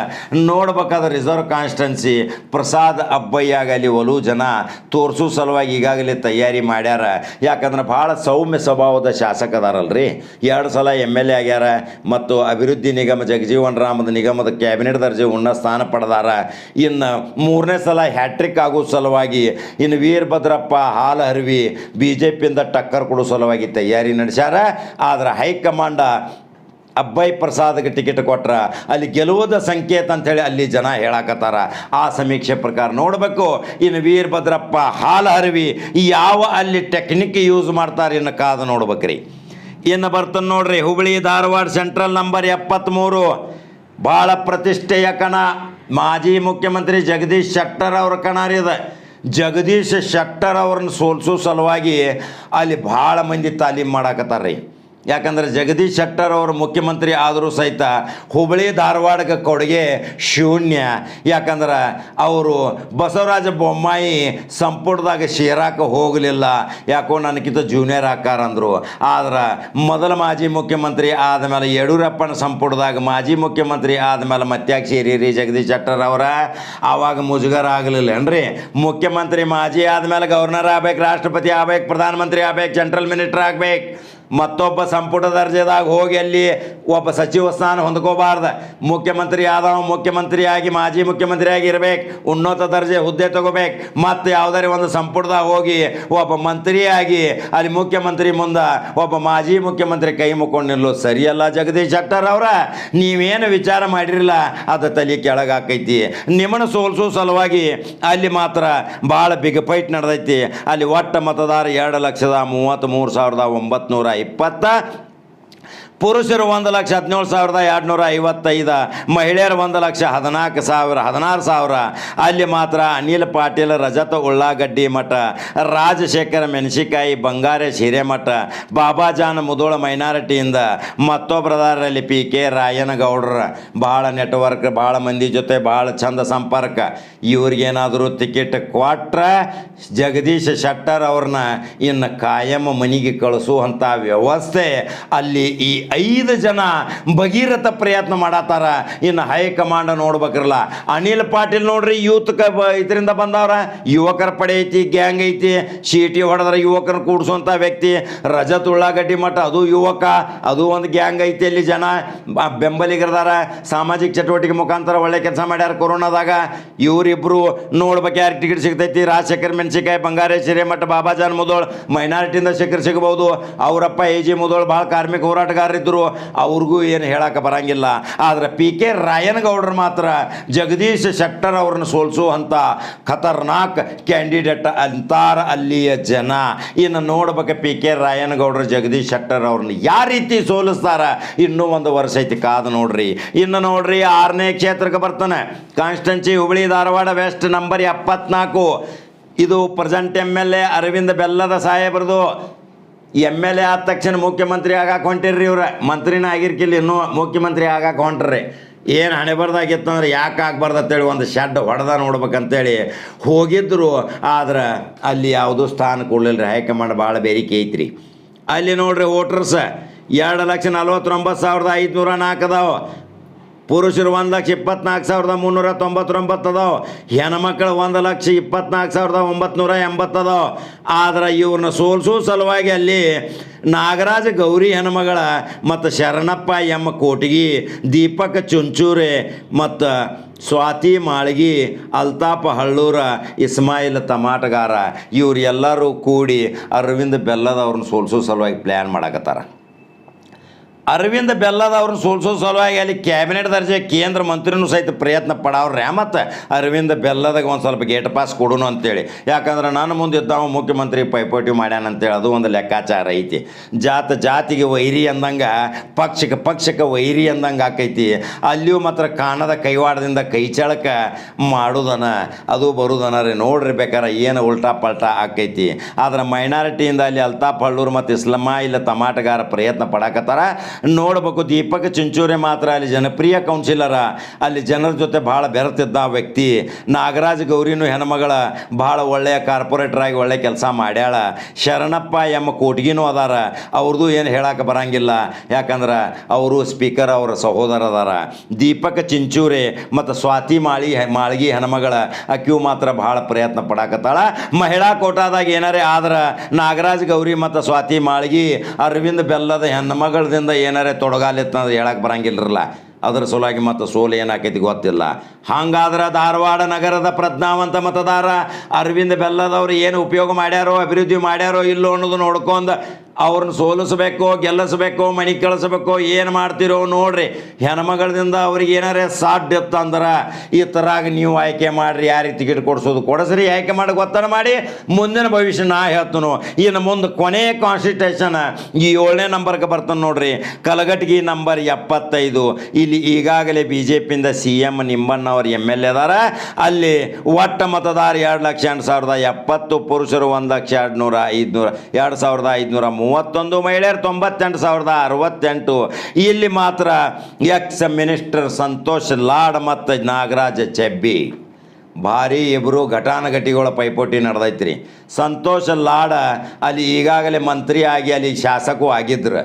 ನೋಡ್ಬೇಕಾದ ರಿಸರ್ವ್ ಕಾನ್ಸ್ಟೆನ್ಸಿ, ಪ್ರಸಾದ್ ಅಬ್ಬಯ್ಯಾಗ ಅಲ್ಲಿ ಒಲವು ಜನ ತೋರಿಸೋ ಸಲುವಾಗಿ ಈಗಾಗಲೇ ತಯಾರಿ ಮಾಡ್ಯಾರ. ಯಾಕಂದ್ರೆ ಭಾಳ ಸೌಮ್ಯ ಸ್ವಭಾವದ ಶಾಸಕ ಅದಾರಲ್ರಿ ಎರಡು ಸಲ ಎಂ ಎಲ್ ಎ ಆಗ್ಯಾರ ಮತ್ತು ಅಭಿವೃದ್ಧಿ ನಿಗಮ ಜಗಜೀವನ್ ರಾಮದ ನಿಗಮದ ಕ್ಯಾಬಿನೆಟ್ ದರ್ಜೆ ಉನ್ನ ಸ್ಥಾನ ಪಡೆದಾರ. ಇನ್ನು ಮೂರನೇ ಸಲ ಹ್ಯಾಟ್ರಿಕ್ ಆಗೋ ಸಲುವಾಗಿ ಇನ್ನು ವೀರಭದ್ರಪ್ಪ ಹಾಲ ಹರಿವಿ ಬಿ ಜೆ ಪಿಯಿಂದ ಟಕ್ಕರ್ ಕೊಡೋ ಸಲುವಾಗಿ ತಯಾರಿ ನಡೆಸ್ಯಾರ. ಆದ್ರೆ ಹೈಕಮಾಂಡ ಅಬ್ಬಯ್ ಪ್ರಸಾದ್ಗೆ ಟಿಕೆಟ್ ಕೊಟ್ರ, ಅಲ್ಲಿ ಗೆಲುವುದ ಸಂಕೇತ ಅಂಥೇಳಿ ಅಲ್ಲಿ ಜನ ಹೇಳಾಕತ್ತಾರ. ಆ ಸಮೀಕ್ಷೆ ಪ್ರಕಾರ ನೋಡಬೇಕು, ಇನ್ನು ವೀರಭದ್ರಪ್ಪ ಹಾಲು ಹರಿವಿ, ಯಾವ ಅಲ್ಲಿ ಟೆಕ್ನಿಕ್ ಯೂಸ್ ಮಾಡ್ತಾರೆ ಇನ್ನು ಕಾದು ನೋಡ್ಬೇಕ್ರಿ. ಇನ್ನು ಬರ್ತಾನೆ ನೋಡ್ರಿ, ಹುಬ್ಳಿ ಧಾರವಾಡ ಸೆಂಟ್ರಲ್ ನಂಬರ್ ಎಪ್ಪತ್ತ್ಮೂರು ಭಾಳ ಪ್ರತಿಷ್ಠೆಯ ಕಣ. ಮಾಜಿ ಮುಖ್ಯಮಂತ್ರಿ ಜಗದೀಶ್ ಶೆಟ್ಟರ್ ಅವ್ರ ಕಣ ರೀ ಅದು. ಜಗದೀಶ್ ಶೆಟ್ಟರ್ ಅವ್ರನ್ನ ಸೋಲ್ಸೋ ಸಲುವಾಗಿ ಅಲ್ಲಿ ಭಾಳ ಮಂದಿ ತಾಲೀಮ್ ಮಾಡಾಕತ್ತಾರ ರೀ ಯಾಕಂದ್ರೆ ಜಗದೀಶ್ ಶೆಟ್ಟರ್ ಅವರು ಮುಖ್ಯಮಂತ್ರಿ ಆದರೂ ಸಹಿತ ಹುಬ್ಬಳ್ಳಿ ಧಾರವಾಡಕ್ಕೆ ಕೊಡುಗೆ ಶೂನ್ಯ. ಯಾಕಂದ್ರೆ ಅವರು ಬಸವರಾಜ ಬೊಮ್ಮಾಯಿ ಸಂಪುಟದಾಗ ಸೇರಾಕ ಹೋಗಲಿಲ್ಲ. ಯಾಕೋ ನನಗಿಂತ ಜೂನಿಯರ್ ಆಕಾರ ಅಂದರು ಆದ್ರೆ ಮೊದಲ ಮಾಜಿ ಮುಖ್ಯಮಂತ್ರಿ ಆದಮೇಲೆ ಯಡಿಯೂರಪ್ಪನ ಸಂಪುಟದಾಗ ಮಾಜಿ ಮುಖ್ಯಮಂತ್ರಿ ಆದಮೇಲೆ ಮತ್ಯಾಕೆ ಸೇರಿರಿ ಜಗದೀಶ್ ಶೆಟ್ಟರ್ ಅವರ. ಆವಾಗ ಮುಜುಗರ ಆಗಲಿಲ್ಲ ಏನ್ರಿ? ಮುಖ್ಯಮಂತ್ರಿ ಮಾಜಿ ಆದಮೇಲೆ ಗವರ್ನರ್ ಆಗ್ಬೇಕು, ರಾಷ್ಟ್ರಪತಿ ಆಗ್ಬೇಕು, ಪ್ರಧಾನಮಂತ್ರಿ ಆಗ್ಬೇಕು, ಜನರಲ್ ಮಿನಿಸ್ಟರ್ ಆಗ್ಬೇಕು. ಮತ್ತೊಬ್ಬ ಸಂಪುಟ ದರ್ಜೆದಾಗ ಹೋಗಿ ಅಲ್ಲಿ ಒಬ್ಬ ಸಚಿವ ಸ್ಥಾನ ಹೊಂದ್ಕೋಬಾರ್ದ. ಮುಖ್ಯಮಂತ್ರಿ ಆದವ ಮುಖ್ಯಮಂತ್ರಿ ಆಗಿ ಮಾಜಿ ಮುಖ್ಯಮಂತ್ರಿ ಆಗಿ ಇರ್ಬೇಕು, ಉನ್ನತ ದರ್ಜೆ ಹುದ್ದೆ ತಗೋಬೇಕು. ಮತ್ತು ಯಾವುದಾರ ಒಂದು ಸಂಪುಟದಾಗ ಹೋಗಿ ಒಬ್ಬ ಮಂತ್ರಿಯಾಗಿ ಅಲ್ಲಿ ಮುಖ್ಯಮಂತ್ರಿ ಮುಂದೆ ಒಬ್ಬ ಮಾಜಿ ಮುಖ್ಯಮಂತ್ರಿ ಕೈ ಮುಕ್ಕೊಂಡು ನಿಲ್ಲೋದು ಸರಿಯಲ್ಲ ಜಗದೀಶ್ ಶೆಟ್ಟರ್ ಅವರ. ನೀವೇನು ವಿಚಾರ ಮಾಡಿರಲಿಲ್ಲ, ಅದು ತಲೆ ಕೆಳಗಾಕೈತಿ ನಿಮ್ಮನ್ನು ಸೋಲ್ಸೋ ಸಲುವಾಗಿ ಅಲ್ಲಿ ಮಾತ್ರ ಭಾಳ ಬಿಗ್ ಫೈಟ್ ನಡೆದೈತಿ. ಅಲ್ಲಿ ಒಟ್ಟ ಮತದಾರ ಎರಡು ಲಕ್ಷದ ಮೂವತ್ತ್ಮೂರು ಸಾವಿರದ aí, pata tá ಪುರುಷರು ಒಂದು ಲಕ್ಷ ಹದಿನೇಳು ಸಾವಿರದ ಎರಡುನೂರ ಐವತ್ತೈದು, ಮಹಿಳೆಯರು ಒಂದು ಲಕ್ಷ ಹದಿನಾಲ್ಕು ಸಾವಿರ, ಹದಿನಾರು ಸಾವಿರ. ಅಲ್ಲಿ ಮಾತ್ರ ಅನಿಲ್ ಪಾಟೀಲ್ ರಜತ ಉಳ್ಳಾಗಡ್ಡಿ ಮಠ, ರಾಜಶೇಖರ ಮೆಣಸಿಕಾಯಿ ಬಂಗಾರೇಶ್ ಹಿರೇಮಠ ಬಾಬಾಜಾನ್ ಮುದೋಳ ಮೈನಾರಿಟಿಯಿಂದ ಮತ್ತೊಬ್ಬರದಾರಲ್ಲಿ ಪಿ ಕೆ ರಾಯನಗೌಡ್ರ. ಭಾಳ ನೆಟ್ವರ್ಕ್ ಭಾಳ ಮಂದಿ ಜೊತೆ ಭಾಳ ಚಂದ ಸಂಪರ್ಕ. ಇವ್ರಿಗೇನಾದರೂ ಟಿಕೆಟ್ ಕೊಟ್ರೆ ಜಗದೀಶ್ ಶೆಟ್ಟರ್ ಅವ್ರನ್ನ ಇನ್ನು ಕಾಯಂ ಮನೆಗೆ ಕಳಿಸುವಂಥ ವ್ಯವಸ್ಥೆ ಅಲ್ಲಿ ಈ ಐದು ಜನ ಭಗೀರಥ ಪ್ರಯತ್ನ ಮಾಡತ್ತಾರ. ಇನ್ನು ಹೈಕಮಾಂಡ್ ನೋಡ್ಬೇಕ್ರಲ್ಲ. ಅನಿಲ್ ಪಾಟೀಲ್ ನೋಡ್ರಿ, ಯೂತ್ ಇದರಿಂದ ಬಂದವರ. ಯುವಕರ ಪಡೆ ಐತಿ, ಗ್ಯಾಂಗ್ ಐತಿ. ಶೀಟಿ ಹೊಡೆದ್ರ ಯುವಕರನ್ನ ಕೂಡಿಸುವಂಥ ವ್ಯಕ್ತಿ. ರಜತ್ ಉಳ್ಳಾಗಡ್ಡಿ ಮಠ, ಅದು ಯುವಕ, ಅದು ಒಂದು ಗ್ಯಾಂಗ್ ಐತಿ ಅಲ್ಲಿ ಜನ. ಬೆಂಬಲಿಗರದಾರ. ಸಾಮಾಜಿಕ ಚಟುವಟಿಕೆ ಮುಖಾಂತರ ಒಳ್ಳೆ ಕೆಲಸ ಮಾಡ್ಯಾರ ಕೊರೋನಾದಾಗ. ಇವರಿಬ್ರು ನೋಡ್ಬೇಕು ಯಾರು ಟಿಕೆಟ್ ಸಿಗ್ತೈತಿ? ರಾಜಶೇಖರ್ ಮೆಣಸಿಕಾಯಿ ಬಂಗಾರೇಶ್ವರಿ ಮಠ ಬಾಬಾಜಾನ್ ಮುದೋಳ್, ಮೈನಾರಿಟಿಯಿಂದ ಶೇಖರ್ ಸಿಗಬಹುದು. ಅವರಪ್ಪ ಎ ಜಿ ಮುದೋಳ್ ಭಾಳ ಕಾರ್ಮಿಕ ಹೋರಾಟಗಾರರಿದ್ದರು ಅವ್ರಿಗೂ ಏನು ಹೇಳಕ್ಕೆ ಬರಂಗಿಲ್ಲ. ಆದರೆ ಪಿ ಕೆ ರಾಯನಗೌಡರು ಮಾತ್ರ ಜಗದೀಶ್ ಶೆಟ್ಟರ್ ಅವ್ರನ್ನ ಸೋಲಿಸುವಂಥ ಖತರ್ನಾಕ್ ಕ್ಯಾಂಡಿಡೇಟ್ ಅಂತಾರ ಅಲ್ಲಿಯ ಜನ. ಇನ್ನು ನೋಡ್ಬೇಕು ಪಿ ಕೆ ರಾಯನಗೌಡರು, ಜಗದೀಶ್ ಶೆಟ್ಟರ್ ಅವ್ರನ್ನ ಯಾವ ರೀತಿ ಸೋಲಿಸ್ತಾರ? ಇನ್ನೂ ಒಂದು ವರ್ಷ ಐತಿ ಕಾದು ನೋಡ್ರಿ. ಇನ್ನು ನೋಡ್ರಿ ಆರನೇ ಕ್ಷೇತ್ರಕ್ಕೆ ಬರ್ತಾನೆ. Constituency Hubli Dharwad west number ಎಪ್ಪತ್ನಾಲ್ಕು. ಇದು present M L A Arvind Bellad ಸಾಹೇಬ್ರದು. M L A ಆದ ತಕ್ಷಣ ಮುಖ್ಯಮಂತ್ರಿ ಆಗಾಕ ಹೊಂಟಿರ್ರಿ ಇವ್ರ. ಮಂತ್ರಿನ ಆಗಿರ್ಕಿಲ್ಲ, ಇನ್ನೂ ಮುಖ್ಯಮಂತ್ರಿ ಆಗಾಕ ಹೊಂಟ್ರಿ. ಏನು ಹಣೆ ಬರ್ದಾಗಿತ್ತು ಅಂದ್ರೆ ಯಾಕೆ ಆಗ್ಬಾರ್ದು ಅಂತೇಳಿ ಒಂದು ಶೆಡ್ ಹೊಡೆದ ನೋಡ್ಬೇಕಂತೇಳಿ ಹೋಗಿದ್ರು. ಆದ್ರೆ ಅಲ್ಲಿ ಯಾವುದೂ ಸ್ಥಾನ ಕೊಡಲಿಲ್ಲ ರೀ ಹೈಕಮಾಂಡ್ ಭಾಳ ಬೇರಿಕೆ ಐತ್ರಿ. ಅಲ್ಲಿ ನೋಡ್ರಿ ವೋಟರ್ಸ್, ಎರಡು ಲಕ್ಷ ನಲ್ವತ್ತೊಂಬತ್ತು ಸಾವಿರದ ಐದುನೂರ ನಾಲ್ಕು ಅದಾವ. ಪುರುಷರು ಒಂದು ಲಕ್ಷ ಇಪ್ಪತ್ನಾಲ್ಕು ಸಾವಿರದ ಮುನ್ನೂರ ತೊಂಬತ್ತೊಂಬತ್ತು ಅದಾವ. ಹೆಣ್ಮಕ್ಳು ಒಂದು ಲಕ್ಷ ಇಪ್ಪತ್ನಾಲ್ಕು ಸಾವಿರದ ಒಂಬತ್ನೂರ ಎಂಬತ್ತು ಅದಾವ. ಆದ್ರೆ ಇವ್ರನ್ನ ಸೋಲ್ಸೋ ಸಲುವಾಗಿ ಅಲ್ಲಿ ನಾಗರಾಜ ಗೌರಿ ಹೆಣ್ಮಗಳ ಮತ್ತು ಶರಣಪ್ಪ ಎಮ್ಮ ಕೋಟಗಿ, ದೀಪಕ್ ಚುಂಚೂರೆ ಮತ್ತು ಸ್ವಾತಿ ಮಾಳ್ಗಿ, ಅಲ್ತಾಪ ಹಳ್ಳೂರ, ಇಸ್ಮಾಯಿಲ್ ತಮಾಟಗಾರ, ಇವ್ರು ಎಲ್ಲರೂ ಕೂಡಿ ಅರವಿಂದ್ ಬೆಲ್ಲದವ್ರನ್ನ ಸೋಲ್ಸೋ ಸಲುವಾಗಿ ಪ್ಲ್ಯಾನ್ ಮಾಡಕತ್ತಾರ. ಅರವಿಂದ ಬೆಲ್ಲದ ಅವ್ರನ್ನ ಸೋಲ್ಸೋ ಸಲುವಾಗಿ ಅಲ್ಲಿ ಕ್ಯಾಬಿನೆಟ್ ದರ್ಜೆ ಕೇಂದ್ರ ಮಂತ್ರಿನೂ ಸಹಿತ ಪ್ರಯತ್ನ ಪಡವ್ರೆ. ಮತ್ತು ಅರವಿಂದ ಬೆಲ್ಲದಾಗ ಒಂದು ಸ್ವಲ್ಪ ಗೇಟ್ ಪಾಸ್ ಕೊಡೋನು ಅಂತೇಳಿ. ಯಾಕಂದ್ರೆ ನನ್ನ ಮುಂದೆ ಇದ್ದಾವ ಮುಖ್ಯಮಂತ್ರಿ ಪೈಪೋಟಿ ಮಾಡ್ಯಾನಂತೇಳಿ ಅದು ಒಂದು ಲೆಕ್ಕಾಚಾರ ಐತಿ. ಜಾತ ಜಾತಿಗೆ ವೈರಿ ಅಂದಂಗೆ, ಪಕ್ಷಕ್ಕೆ ಪಕ್ಷಕ್ಕೆ ವೈರಿ ಅಂದಂಗೆ ಆಕೈತಿ. ಅಲ್ಲಿಯೂ ಮಾತ್ರ ಕಾಣದ ಕೈವಾಡದಿಂದ ಕೈ ಚಳಕ ಮಾಡೋದನ, ಅದು ಬರುದನ ರೀ. ನೋಡ್ರಿ ಬೇಕಾರೆ ಏನು ಉಲ್ಟಾ ಪಲ್ಟಾ ಆಕೈತಿ. ಆದ್ರೆ ಮೈನಾರಿಟಿಯಿಂದ ಅಲ್ಲಿ ಅಲ್ತಾಫ್ ಹಳ್ಳೂರು ಮತ್ತು ಇಸ್ಲಮ್ಮ ಇಲ್ಲ ತಮಾಟಗಾರ ಪ್ರಯತ್ನ ಪಡಾಕತ್ತಾರ. ನೋಡ್ಬೇಕು. ದೀಪಕ್ ಚಿಂಚೂರೆ ಮಾತ್ರ ಅಲ್ಲಿ ಜನಪ್ರಿಯ ಕೌನ್ಸಿಲರ, ಅಲ್ಲಿ ಜನರ ಜೊತೆ ಭಾಳ ಬೆರೆತಿದ್ದ ಆ ವ್ಯಕ್ತಿ. ನಾಗರಾಜ್ ಗೌರಿನೂ ಹೆಣ್ಮಗಳ ಭಾಳ ಒಳ್ಳೆಯ ಕಾರ್ಪೊರೇಟರ್ ಆಗಿ ಒಳ್ಳೆ ಕೆಲಸ ಮಾಡ್ಯಾಳ. ಶರಣಪ್ಪ ಎಮ್ಮ ಕೋಟ್ಗಿನೂ ಅದಾರ. ಅವ್ರದ್ದು ಏನು ಹೇಳಕ್ಕೆ ಬರಂಗಿಲ್ಲ. ಯಾಕಂದ್ರೆ ಅವರು ಸ್ಪೀಕರ್, ಅವರ ಸಹೋದರ ಅದಾರ. ದೀಪಕ್ ಚಿಂಚೂರೆ ಮತ್ತು ಸ್ವಾತಿ ಮಾಳಿ, ಮಾಳ್ಗಿ ಹೆಣ್ಮಗಳ ಅಕ್ಯೂ ಮಾತ್ರ ಭಾಳ ಪ್ರಯತ್ನ ಪಡಾಕತ್ತಾಳ. ಮಹಿಳಾ ಕೋಟಾದಾಗ ಏನಾರೇ ಆದ್ರೆ ನಾಗರಾಜ್ ಗೌರಿ ಮತ್ತು ಸ್ವಾತಿ ಮಾಳ್ಗಿ ಅರವಿಂದ್ ಬೆಲ್ಲದ ಹೆಣ್ಮಗಳದಿಂದ ಏನಾರೇ ತೊಡಗಾಲಿತ್ತಂದ್ರೆ ಹೇಳಕ್ಕೆ ಬರಂಗಿಲ್ಲರಲ್ಲ ಅದ್ರ ಸಲುವಾಗಿ ಮತ್ತು ಸೋಲು ಏನಾಕೈತಿ ಗೊತ್ತಿಲ್ಲ. ಹಂಗಾದ್ರೆ ಧಾರವಾಡ ನಗರದ ಪ್ರಜ್ಞಾವಂತ ಮತದಾರ ಅರವಿಂದ ಬೆಲ್ಲದವ್ರು ಏನು ಉಪಯೋಗ ಮಾಡ್ಯಾರೋ, ಅಭಿವೃದ್ಧಿ ಮಾಡ್ಯಾರೋ ಇಲ್ಲೋ ಅನ್ನೋದು ನೋಡ್ಕೊಂಡು ಅವ್ರನ್ನ ಸೋಲಿಸ್ಬೇಕು, ಗೆಲ್ಲಿಸ್ಬೇಕು, ಮಣಿ ಕಳಿಸ್ಬೇಕು, ಏನು ಮಾಡ್ತಿರೋ ನೋಡ್ರಿ. ಹೆಣ್ಮಗಳಿಂದ ಅವ್ರಿಗೆ ಏನಾರೇ ಸಾಡ್ ಇತ್ತಂದ್ರೆ ಈ ಥರಾಗ ನೀವು ಆಯ್ಕೆ ಮಾಡಿರಿ ಯಾರಿಗೆ ಟಿಕೆಟ್ ಕೊಡಿಸೋದು ಕೊಡಿಸ್ರಿ, ಆಯ್ಕೆ ಮಾಡಿ ಗೊತ್ತನ ಮಾಡಿ ಮುಂದಿನ ಭವಿಷ್ಯ ನಾ ಹೇಳ್ತನು. ಇನ್ನು ಮುಂದೆ ಕೊನೆಯ ಕಾನ್ಸ್ಟಿಟ್ಯೂಷನ್ ಈ ಏಳನೇ ನಂಬರ್ಗೆ ಬರ್ತಾನೆ ನೋಡ್ರಿ. ಕಲಘಟಗಿ ನಂಬರ್ ಎಪ್ಪತ್ತೈದು. ಇಲ್ಲಿ ಈಗಾಗಲೇ ಬಿ ಜೆ ಪಿಯಿಂದ ಸಿ ಎಂ ನಿಂಬಣ್ಣವ್ರು ಎಂ ಎಲ್ ಎ ಅದಾರ. ಅಲ್ಲಿ ಒಟ್ಟ ಮತದಾರ ಎರಡು ಲಕ್ಷ ಎಂಟು ಸಾವಿರದ ಎಪ್ಪತ್ತು, ಪುರುಷರು ಒಂದು ಲಕ್ಷ ಎರಡು ನೂರ ಐದುನೂರ, ಎರಡು ಸಾವಿರದ ಐದುನೂರ ಮೂವತ್ತೊಂದು ಮಹಿಳೆಯರು ತೊಂಬತ್ತೆಂಟು ಸಾವಿರದ ಅರವತ್ತೆಂಟು. ಇಲ್ಲಿ ಮಾತ್ರ ಎಕ್ಸ್ ಮಿನಿಸ್ಟರ್ ಸಂತೋಷ್ ಲಾಡ್ ಮತ್ತು ನಾಗರಾಜ ಚೆಬ್ಬಿ. ಭಾರಿ ಇಬ್ಬರು ಘಟಾನುಘಟಿಗಳ ಪೈಪೋಟಿ ನಡೆದೈತ್ರಿ. ಸಂತೋಷ್ ಲಾಡ ಅಲ್ಲಿ ಈಗಾಗಲೇ ಮಂತ್ರಿ ಆಗಿ ಅಲ್ಲಿ ಶಾಸಕೂ ಆಗಿದ್ರು.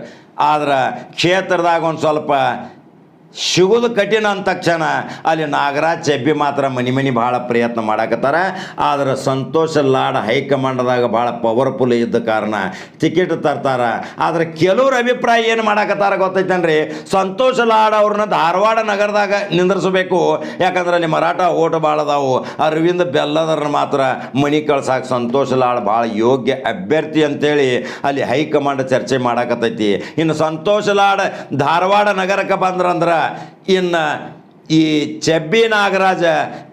ಆದ್ರೆ ಕ್ಷೇತ್ರದಾಗ ಒಂದು ಸ್ವಲ್ಪ ಸಿಗೋದು ಕಠಿಣ ಅಂದ ತಕ್ಷಣ ಅಲ್ಲಿ ನಾಗರಾಜ್ ಚಬ್ಬಿ ಮಾತ್ರ ಮನಿ ಮನಿ ಭಾಳ ಪ್ರಯತ್ನ ಮಾಡಾಕತ್ತಾರ. ಆದ್ರೆ ಸಂತೋಷ ಲಾಡ್ ಹೈಕಮಾಂಡ್ದಾಗ ಭಾಳ ಪವರ್ಫುಲ್ ಇದ್ದ ಕಾರಣ ಟಿಕೆಟ್ ತರ್ತಾರ. ಆದ್ರೆ ಕೆಲವ್ರ ಅಭಿಪ್ರಾಯ ಏನು ಮಾಡಾಕತ್ತಾರ ಗೊತ್ತೈತನ್ರಿ? ಸಂತೋಷ ಲಾಡ್ ಅವ್ರನ್ನ ಧಾರವಾಡ ನಗರದಾಗ ನಿಂದ್ರಿಸಬೇಕು. ಯಾಕಂದ್ರೆ ಅಲ್ಲಿ ಮರಾಠ ಓಟ್ ಭಾಳ ಅದಾವು. ಅರವಿಂದ್ ಬೆಲ್ಲದವ್ರನ್ನ ಮಾತ್ರ ಮನಿ ಕಳ್ಸಾಕ ಸಂತೋಷ ಲಾಡ್ ಭಾಳ ಯೋಗ್ಯ ಅಭ್ಯರ್ಥಿ ಅಂತೇಳಿ ಅಲ್ಲಿ ಹೈಕಮಾಂಡ್ ಚರ್ಚೆ ಮಾಡಾಕತ್ತೈತಿ. ಇನ್ನು ಸಂತೋಷ ಲಾಡ್ ಧಾರವಾಡ ನಗರಕ್ಕೆ ಬಂದ್ರಂದ್ರೆ ಇನ್ನು ಈ ಚೆಬ್ಬಿ ನಾಗರಾಜ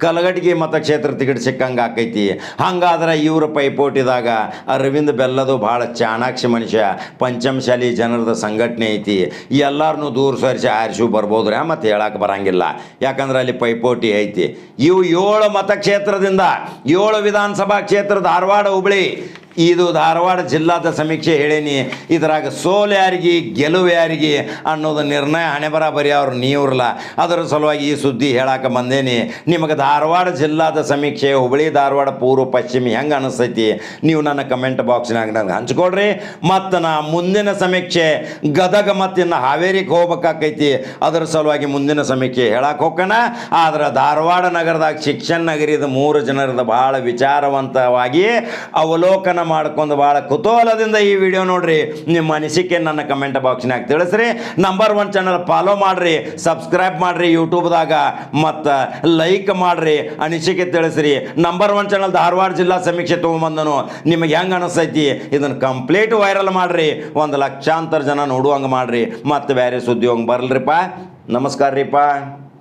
ಕಲಗಟ್ಗಿ ಮತಕ್ಷೇತ್ರ ಟಿಕೆಟ್ ಸಿಕ್ಕಂಗೆ ಆಕೈತಿ. ಹಂಗಾದ್ರೆ ಇವ್ರ ಪೈಪೋಟಿದಾಗ ಅರವಿಂದ್ ಬೆಲ್ಲದು ಭಾಳ ಚಾಣಾಕ್ಷಿ ಮನುಷ್ಯ, ಪಂಚಮಶಾಲಿ ಜನರದ ಸಂಘಟನೆ ಐತಿ. ಎಲ್ಲರನ್ನೂ ದೂರ ಸರಿಸಿ ಆರಿಸು ರೀ ಮತ್ತು ಹೇಳಕ್ಕೆ ಬರಂಗಿಲ್ಲ. ಯಾಕಂದ್ರೆ ಅಲ್ಲಿ ಪೈಪೋಟಿ ಐತಿ. ಇವು ಏಳು ಮತಕ್ಷೇತ್ರದಿಂದ ಏಳು ವಿಧಾನಸಭಾ ಕ್ಷೇತ್ರ ಧಾರವಾಡ ಹುಬ್ಳಿ ಇದು ಧಾರವಾಡ ಜಿಲ್ಲಾದ ಸಮೀಕ್ಷೆ ಹೇಳೇನಿ. ಇದ್ರಾಗ ಸೋಲು ಯಾರಿಗೆ, ಗೆಲುವು ಯಾರಿಗೆ ಅನ್ನೋದು ನಿರ್ಣಯ ಹಣೆ ಬರಾಬರಿ ಅವ್ರು ನೀವ್ರಲ್ಲ. ಅದರ ಸಲುವಾಗಿ ಈ ಸುದ್ದಿ ಹೇಳಕ್ಕೆ ಬಂದೇನಿ. ನಿಮಗೆ ಧಾರವಾಡ ಜಿಲ್ಲಾದ ಸಮೀಕ್ಷೆ ಹುಬ್ಬಳ್ಳಿ ಧಾರವಾಡ, ಪೂರ್ವ, ಪಶ್ಚಿಮ ಹೆಂಗೆ ಅನಿಸ್ತೈತಿ? ನೀವು ನನ್ನ ಕಮೆಂಟ್ ಬಾಕ್ಸ್ನಾಗ ನನಗೆ ಹಂಚ್ಕೊಡ್ರಿ. ಮತ್ತು ನಾ ಮುಂದಿನ ಸಮೀಕ್ಷೆ, ಗದಗ ಮತ್ತು ಇನ್ನು ಹಾವೇರಿಗೆ ಹೋಗ್ಬೇಕಾಕೈತಿ. ಅದರ ಸಲುವಾಗಿ ಮುಂದಿನ ಸಮೀಕ್ಷೆ ಹೇಳಕ್ಕೆ ಹೋಗೋಣ ಆದ್ರೆ ಧಾರವಾಡ ನಗರದಾಗ ಶಿಕ್ಷಣ ನಗರಿದ ಮೂರು ಜನರದ ಭಾಳ ವಿಚಾರವಂತವಾಗಿ ಅವಲೋಕನ ಮಾಡ್ಕೊಂಡು ಭಾಳ ಕುತೂಹಲದಿಂದ ಈ ವಿಡಿಯೋ ನೋಡ್ರಿ. ನಿಮ್ಮ ಅನಿಸಿಕೆ ನನ್ನ ಕಮೆಂಟ್ ಬಾಕ್ಸ್ನಾಗ ತಿಳಿಸ್ರಿ. ನಂಬರ್ ಒನ್ ಚಾನಲ್ ಫಾಲೋ ಮಾಡ್ರಿ ಸಬ್ಸ್ಕ್ರೈಬ್ ಮಾಡ್ರಿ ಯೂಟ್ಯೂಬ್ದಾಗ ಮತ್ತು ಲೈಕ್ ಮಾಡ್ರಿ, ಅನಿಸಿಕೆ ತಿಳಿಸ್ರಿ. ನಂಬರ್ ಒನ್ ಚಾನಲ್ ಧಾರವಾಡ ಜಿಲ್ಲಾ ಸಮೀಕ್ಷೆ ತೊಗೊಂಬಂದನು. ನಿಮಗೆ ಹೆಂಗೆ ಅನಿಸ್ತೈತಿ? ಇದನ್ನು ಕಂಪ್ಲೀಟ್ ವೈರಲ್ ಮಾಡ್ರಿ. ಒಂದು ಲಕ್ಷಾಂತರ ಜನ ನೋಡುವಂಗೆ ಮಾಡ್ರಿ. ಮತ್ತು ಬೇರೆ ಸುದ್ದಿ ಹಂಗೆ ಬರಲ್ರಿಪ್ಪ ನಮಸ್ಕಾರ ರೀಪ್ಪ